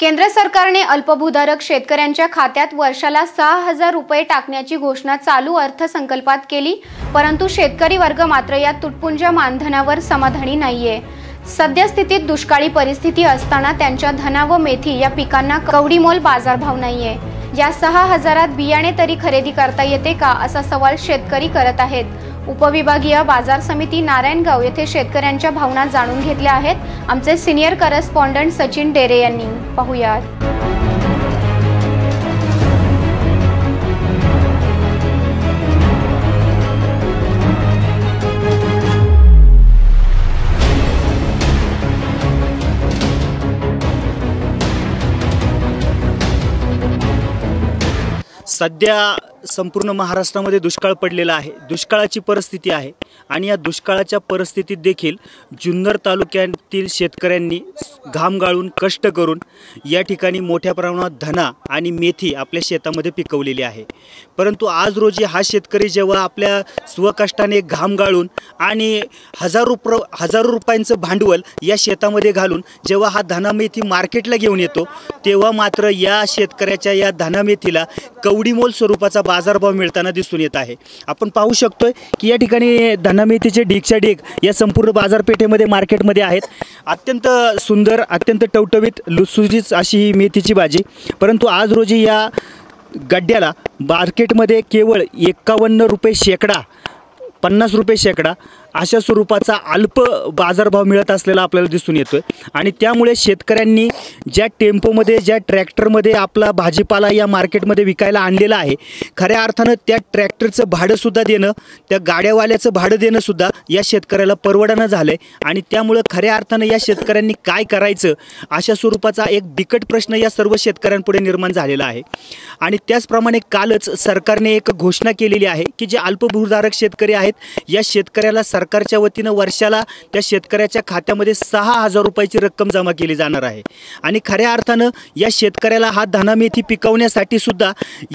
केंद्र सरकारने अल्पभूधारक शेतकऱ्यांच्या खात्यात वर्षाला सहा हजार रुपये टाकण्याची घोषणा चालू अर्थसंकल्पात केली परंतु शेतकरी वर्ग मात्र या तुटपुंज्या मानधनावर समाधानी नाहीये. सद्यस्थितीत दुष्काळी परिस्थिती असताना त्यांच्या धना व मेथी या पिकांना कवडीमोल बाजारभाव नाहीये. या सहा हजारात बियाणे तरी खरेदी करता येते का असा सवाल शेतकरी करत आहेत. उपविभागीय बाजार समिती नारायणगाव येथे शेतकऱ्यांच्या भावना जाणून घेतल्या आहेत. आमचे सिनियर करस्पॉन्डंट सचिन डेरे यांनी. पाहुयात. सध्या संपूर्ण महाराष्ट्रामध्ये दुष्काळ पडलेला आहे. दुष्काळाची परिस्थिती आहे आणि या दुष्काळाच्या परिस्थितीत देखील जुन्नर तालुक्यातील शेतकऱ्यांनी घाम गाळून कष्ट करून या ठिकाणी मोठ्या प्रमाणात धना आणि मेथी आपल्या शेतामध्ये पिकवलेली आहे. परंतु आज रोजी हा शेतकरी जेव्हा आपल्या स्वकष्टाने घाम गाळून आणि हजारो प्र हजारो रुपयांचं भांडवल या शेतामध्ये घालून जेव्हा हा धनामेथी मार्केटला घेऊन येतो तेव्हा मात्र या शेतकऱ्याच्या या धना मेथीला कवडीमोल स्वरूपाचा बाजारभाव मिळताना दिसून येत आहे. आपण पाहू शकतोय की या ठिकाणी धनामेथीचे ढीकच्या ढीक या संपूर्ण बाजारपेठेमध्ये मार्केटमध्ये आहेत. अत्यंत सुंदर अत्यंत टवटवीत लुसुजीच अशी ही मेथीची भाजी. परंतु आज रोजी या गड्ड्याला मार्केटमध्ये केवळ एक्कावन्न रुपये शेकडा पन्नास रुपये शेकडा अशा स्वरूपाचा अल्प बाजारभाव मिळत असलेला आपल्याला दिसून येतो आहे आणि त्यामुळे शेतकऱ्यांनी ज्या टेम्पोमध्ये ज्या ट्रॅक्टरमध्ये आपला भाजीपाला या मार्केटमध्ये विकायला आणलेला आहे खऱ्या अर्थानं त्या ट्रॅक्टरचं भाडंसुद्धा देणं त्या गाड्यावाल्याचं भाडं देणंसुद्धा या शेतकऱ्याला परवडणं झालं आहे आणि त्यामुळं खऱ्या अर्थानं या शेतकऱ्यांनी काय करायचं अशा स्वरूपाचा एक बिकट प्रश्न या सर्व शेतकऱ्यांपुढे निर्माण झालेला आहे. आणि त्याचप्रमाणे कालच सरकारने एक घोषणा केलेली आहे की जे अल्पभूधारक शेतकरी आहेत या शेतकऱ्याला सरकारच्या वतीनं वर्षाला त्या शेतकऱ्याच्या खात्यामध्ये सहा हजार रुपयाची रक्कम जमा केली जाणार आहे. आणि खऱ्या अर्थानं या शेतकऱ्याला हा धनामेथी पिकवण्यासाठी सुद्धा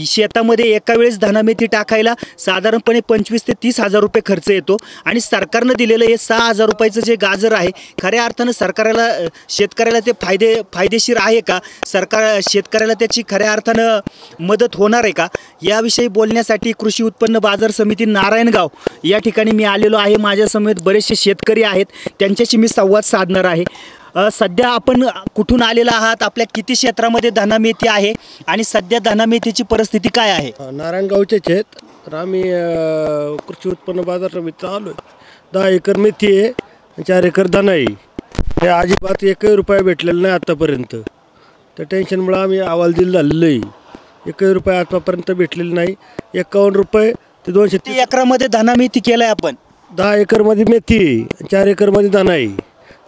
शेतामध्ये एका वेळेस धनामेथी टाकायला साधारणपणे पंचवीस ते तीस हजार रुपये खर्च येतो. आणि सरकारनं दिलेलं हे सहा हजार रुपयाचं जे गाजर आहे खऱ्या अर्थानं सरकाराला शेतकऱ्याला ते फायदे फायदेशीर आहे का? सरकार शेतकऱ्याला त्याची खऱ्या अर्थानं मदत होणार आहे का? याविषयी बोलण्यासाठी कृषी उत्पन्न बाजार समिती नारायणगाव या ठिकाणी मी आलेलो आहे. माझ्यासमोर बरेचसे शेतकरी आहेत त्यांच्याशी मी संवाद साधणार आहे. सध्या आपण कुठून आलेला आहात? आपल्या किती क्षेत्रामध्ये धनामेथी आहे? आणि सध्या धनामेथीची परिस्थिती काय आहे? नारायणगावचेच आहेत. तर आम्ही अ, कृषी उत्पन्न बाजार समितीचा आलो आहे. दहा एकर मेथी आहे आणि चार एकर धना आहे. हे अजिबात एकही रुपया भेटलेला नाही आत्तापर्यंत त्या टेन्शनमुळं आम्ही अहवाल दिला झालेलं आहे. एकही रुपये आतापर्यंत भेटलेले नाही. एकावन्न रुपये ते दोनशे किती एकरामध्ये धनामेथी केलंय आपण? दहा एकरमध्ये मेथी आहे चार एकरमध्ये धना आहे.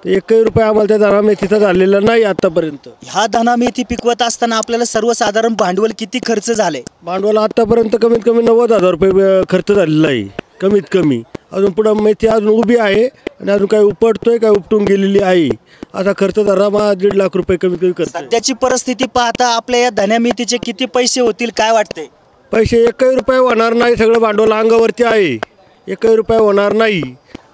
तर एकही रुपये आम्हाला त्या धना मेथीचा झालेला नाही आत्तापर्यंत ह्या धनामेथी पिकवत असताना आपल्याला सर्वसाधारण भांडवल किती खर्च झाले? भांडवल आतापर्यंत कमीत कमी नव्वद हजार रुपये अ, खर्च झालेला आहे कमीत कमी. अजून पुढं मेथी अजून उभी आहे आणि अजून काही उपटतोय काय उपटून गेलेली आहे. असा खर्च धरा मग दीड लाख रुपये कमीत कमी खर्च. सध्याची परिस्थिती पाहता आपल्या या धनामेथीचे किती पैसे होतील काय वाटते पैसे एकही रुपये होणार नाही सगळं भांडवल अंगावरती आहे. एकही रुपये होणार नाही.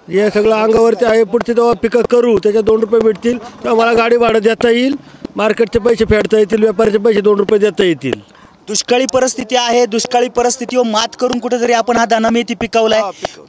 हे सगळं अंगावरती आहे. पुढचे जेव्हा पिकं करू त्याच्यात दोन रुपये भेटतील. तेव्हा मला गाडी भाडं देता येईल. मार्केटचे पैसे फेडता येतील. व्यापाऱ्याचे पैसे दोन रुपये देता येतील. दुष्काळी परिस्थिती आहे. दुष्काळी परिस्थितीवर मात करून कुठेतरी आपण हा धनामेथी पिकवलाय.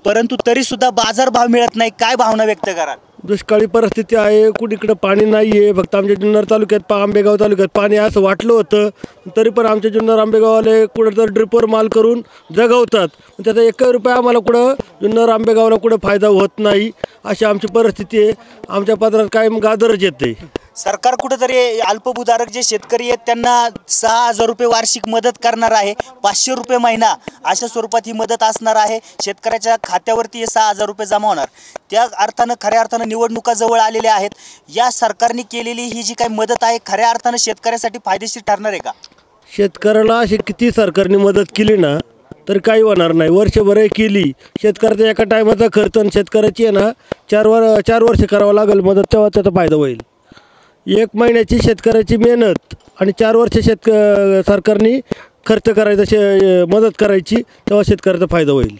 परंतु तरी सुद्धा बाजार भाव मिळत नाही. काय भावना व्यक्त कराल? दुष्काळी परिस्थिती आहे कुठीकडं पाणी नाही आहे फक्त आमच्या जुन्नर तालुक्यात पा आंबेगाव तालुक्यात पाणी असं वाटलं होतं. तरी पण आमच्या जुन्नर आंबेगाववाले कुठं तर ड्रिपवर माल करून जगवतात. त्याचा एकही रुपया आम्हाला कुठं जुन्नर आंबेगावला कुठं फायदा होत नाही अशी आमची परिस्थिती आहे. आमच्या पदरात कायम गाजरच येते. सरकार कुठेतरी अल्पभूधारक जे शेतकरी आहेत त्यांना सहा हजार रुपये वार्षिक मदत करणार आहे. पाचशे रुपये महिना अशा स्वरूपात ही मदत असणार आहे. शेतकऱ्याच्या खात्यावरती हे सहा हजार रुपये जमा होणार. त्या अर्थानं खऱ्या अर्थानं निवडणुका जवळ आलेल्या आहेत. या सरकारने केलेली ही जी काही मदत आहे खऱ्या अर्थानं शेतकऱ्यासाठी फायदेशीर ठरणार आहे का? शेतकऱ्याला अशी किती सरकारने मदत केली ना तर काही होणार नाही. वर्षभरही केली. शेतकऱ्याचा एका टायमाचा खर्च आणि शेतकऱ्याची आहे ना चार वर चार वर्ष करावं लागेल मदत तेव्हा त्याचा फायदा होईल. एक महिन्याची शेतकऱ्याची मेहनत आणि चार वर्ष शेतक सरकारने खर्च करायचा शे मदत करायची तेव्हा शेतकऱ्याचा फायदा होईल.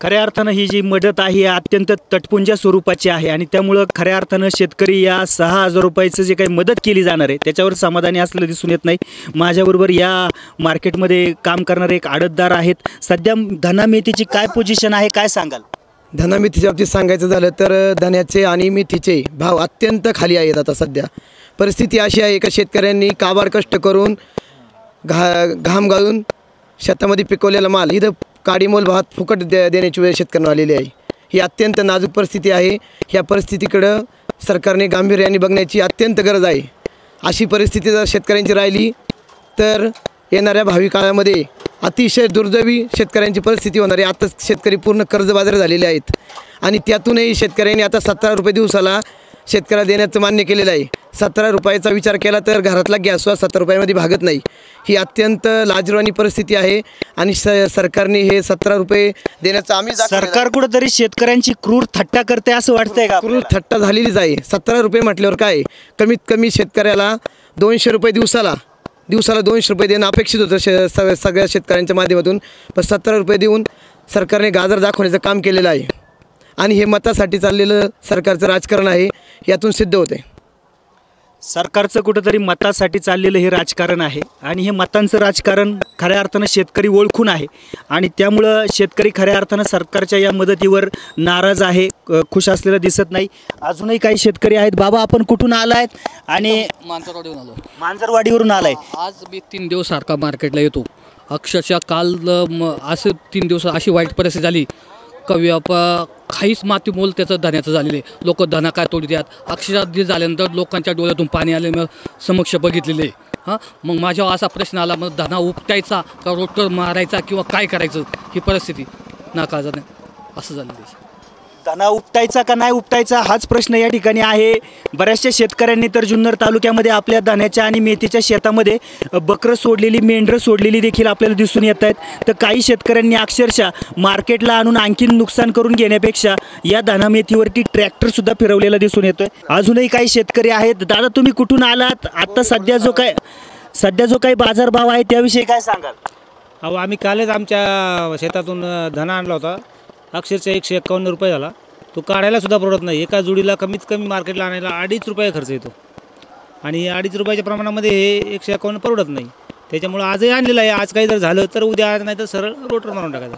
खऱ्या अर्थानं ही जी मदत आहे ही अत्यंत तटपुंज्या स्वरूपाची आहे आणि त्यामुळं खऱ्या अर्थानं शेतकरी या सहा हजार रुपयाचं जे काही मदत केली जाणार आहे त्याच्यावर समाधानी असलेलं दिसून येत नाही. माझ्याबरोबर या मार्केटमध्ये काम करणारे एक आडतदार आहेत. सध्या धना मेथीची काय पोझिशन आहे काय सांगाल? धना मेथीच्या बाबतीत सांगायचं झालं तर धन्याचे आणि मेथीचे भाव अत्यंत खाली आहेत आता सध्या. परिस्थिती अशी आहे का शेतकऱ्यांनी काबार कष्ट करून घा घाम गाळून शेतामध्ये पिकवलेला माल इथं काडीमोल भावात फुकट दे देण्याची वेळ शेतकऱ्यांना आलेली आहे. ही अत्यंत नाजूक परिस्थिती आहे. ह्या परिस्थितीकडं सरकारने गांभीर्याने बघण्याची अत्यंत गरज आहे. अशी परिस्थिती जर शेतकऱ्यांची राहिली तर येणाऱ्या भावी काळामध्ये अतिशय दुर्दैवी शेतकऱ्यांची परिस्थिती होणार आहे. आताच शेतकरी पूर्ण कर्जबाजारी झालेले आहेत. आणि त्यातूनही शेतकऱ्यांनी आता सतरा रुपये दिवसाला शेतकऱ्याला देण्याचं मान्य केलेलं आहे. सतरा रुपयाचा विचार केला तर घरातला गॅस सुद्धा सतरा रुपयामध्ये भागत नाही. ही अत्यंत लाजरवाणी परिस्थिती आहे. आणि स सरकारने हे सतरा रुपये देण्याचं आम्ही. सरकार कुठंतरी शेतकऱ्यांची क्रूर थट्टा करते असं वाटतंय का क्रूर? थट्टा झालेलीच आहे. सतरा रुपये म्हटल्यावर काय? कमीत कमी शेतकऱ्याला दोनशे रुपये दिवसाला दिवसाला दोनशे रुपये देणं अपेक्षित होतं शे सग सगळ्या शेतकऱ्यांच्या माध्यमातून. पण सत्तर रुपये देऊन सरकारने गाजर दाखवण्याचं काम केलेलं आहे. आणि हे मतासाठी चाललेलं सरकारचं राजकारण आहे यातून सिद्ध होते. सरकारचं कुठंतरी मतासाठी चाललेलं हे राजकारण आहे आणि हे मतांचं राजकारण खऱ्या अर्थानं शेतकरी ओळखून आहे आणि त्यामुळं शेतकरी खऱ्या अर्थानं सरकारच्या या मदतीवर नाराज आहे खुश असलेलं दिसत नाही. अजूनही काही शेतकरी आहेत. बाबा आपण कुठून आलायत? आणि मानसरोवर आलो मांजरवाडीवरून आलाय. आज मी तीन दिवस सारखा मार्केटला येतो. अक्षरशः काल असं तीन दिवस अशी वाईट परिस्थिती झाली. का व्यापा काहीच माती मोल त्याचं धण्याचं झालेलं आहे. लोक धना काय तोडी द्यात. अक्षराधी झाल्यानंतर लोकांच्या डोळ्यातून पाणी आले मग समक्ष बघितलेले हां? मग माझ्यावर असा प्रश्न आला मग धना उपटायचा का रोटर मारायचा किंवा काय करायचं ही परिस्थिती नाकाजाने असं झालेलं आहे. धना उपटायचा का नाही उपटायचा हाच प्रश्न या ठिकाणी आहे. बऱ्याचशा शेतकऱ्यांनी तर जुन्नर तालुक्यामध्ये आपल्या धान्याच्या आणि मेथीच्या शेतामध्ये बकरं सोडलेली मेंढरं सोडलेली देखील आपल्याला दिसून येत आहेत. तर काही शेतकऱ्यांनी अक्षरशः मार्केटला आणून आणखीन नुकसान करून घेण्यापेक्षा या धाना मेथीवरती ट्रॅक्टरसुद्धा फिरवलेला दिसून येतोय. अजूनही काही शेतकरी आहेत. दादा तुम्ही कुठून आलात? आत्ता सध्या जो काय सध्या जो काही बाजारभाव आहे त्याविषयी काय सांगाल? अहो आम्ही कालच आमच्या शेतातून धना आणला होता. अक्षरशः एकशे एकावन्न रुपये झाला. तो काढायला सुद्धा परवडत नाही. एका जोडीला कमीत कमी मार्केटला आणायला अडीच रुपये खर्च येतो. आणि अडीच रुपयाच्या प्रमाणामध्ये हे एकशे एकावन्न परवडत नाही. त्याच्यामुळं आजही आणलेलं आहे. आज काही जर झालं तर उद्या आज नाही तर सरळ रोटर मारून टाकायचा.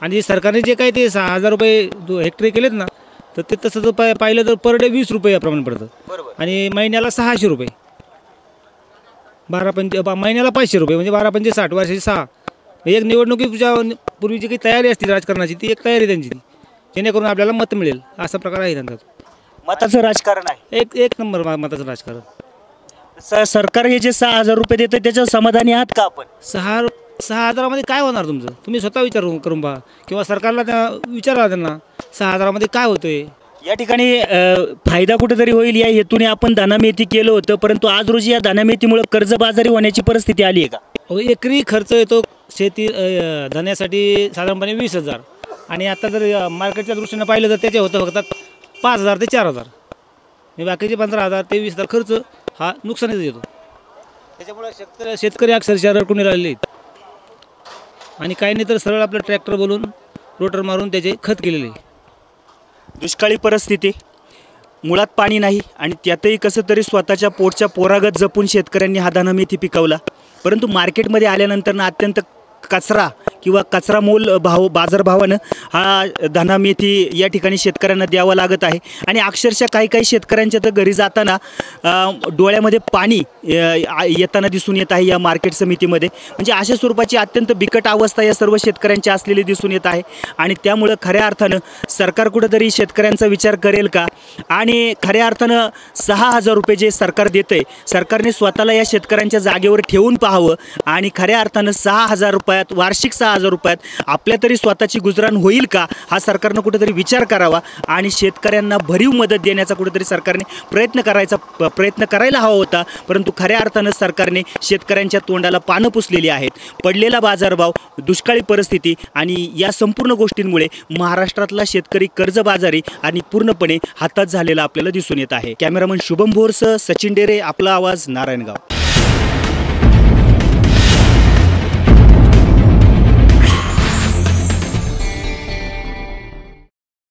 आणि जे सरकारने जे काही ते सहा हजार रुपये दो हेक्टरी केलेत ना तर ते तसं जर पाय पाहिलं तर पर डे वीस रुपये प्रमाण पडतं. आणि महिन्याला सहाशे रुपये. बारा पंचे महिन्याला पाचशे रुपये म्हणजे बारा पंचे साठ वर्षाची सहा. एक निवडणुकीच्या पूर्वीची काही तयारी असते राजकारणाची ती एक तयारी त्यांची. जेणेकरून आपल्याला मत मिळेल असा प्रकार आहे त्यांचा. मताचं राजकारण आहे. एक एक नंबर मा- मताचं राजकारण. स- सरकार हे जे सहा हजार रुपये देतं त्याच्यावर समाधानी आहात का आपण? सहा सहा हजारामध्ये काय होणार तुमचं? तुम्ही स्वतः विचार करून पहा. किंवा सरकारला त्या विचारा त्यांना सहा हजारामध्ये काय होतंय? या ठिकाणी अ, फायदा कुठेतरी होईल? या हेतूने आपण दानामेथी केलं होतं परंतु आज रोजी या दानामेथीमुळे कर्जबाजारी होण्याची परिस्थिती आली आहे का? एकरी खर्च येतो शेती धण्यासाठी साधारणपणे वीस हजार. आणि आता जर मार्केटच्या दृष्टीनं पाहिलं तर त्याचे होतं फक्त पाच हजार ते चार हजार. आणि बाकीचे पंधरा हजार ते वीस हजार खर्च हा नुकसानीच येतो. त्याच्यामुळे शेतकरी शेतकरी अक्षरशः रडकून राहिलेले आहेत आणि काही नाही तर सरळ आपलं ट्रॅक्टर बोलून रोटर मारून त्याचे खत केलेले. दुष्काळी परिस्थिती. मुळात पाणी नाही आणि त्यातही कसं तरी स्वतःच्या पोटच्या पोरागत जपून शेतकऱ्यांनी हा दानामेथी पिकवला. परंतु मार्केटमध्ये आल्यानंतर ना अत्यंत कचरा किंवा कचरा मोल भाव बाजारभावानं हा धना मेथी या ठिकाणी शेतकऱ्यांना द्यावा लागत आहे. आणि अक्षरशः काही काही शेतकऱ्यांच्या तर घरी जाताना डोळ्यामध्ये पाणी येताना दिसून येत आहे या मार्केट समितीमध्ये. म्हणजे अशा स्वरूपाची अत्यंत बिकट अवस्था या सर्व शेतकऱ्यांची असलेली दिसून येत आहे. आणि त्यामुळं खऱ्या अर्थानं सरकार कुठंतरी शेतकऱ्यांचा विचार करेल का? आणि खऱ्या अर्थानं सहा हजार रुपये जे सरकार देतं आहे सरकारने स्वतःला या शेतकऱ्यांच्या जागेवर ठेवून पाहावं. आणि खऱ्या अर्थानं सहा हजार रुपयात वार्षिक सहा हजार रुपयात. आपल्या तरी स्वतःची गुजराण होईल का? हा सरकारनं कुठेतरी विचार करावा आणि शेतकऱ्यांना भरीव मदत देण्याचा कुठेतरी सरकारने प्रयत्न करायचा प्रयत्न करायला हवा होता. परंतु खऱ्या अर्थानं सरकारने शेतकऱ्यांच्या तोंडाला पानं पुसलेली आहेत. पडलेला बाजारभाव दुष्काळी परिस्थिती आणि या संपूर्ण गोष्टींमुळे महाराष्ट्रातला शेतकरी कर्जबाजारी आणि पूर्णपणे हातात झालेला आपल्याला दिसून येत आहे. कॅमेरामन शुभम भोरसह सचिन डेरे आपला आवाज नारायणगाव.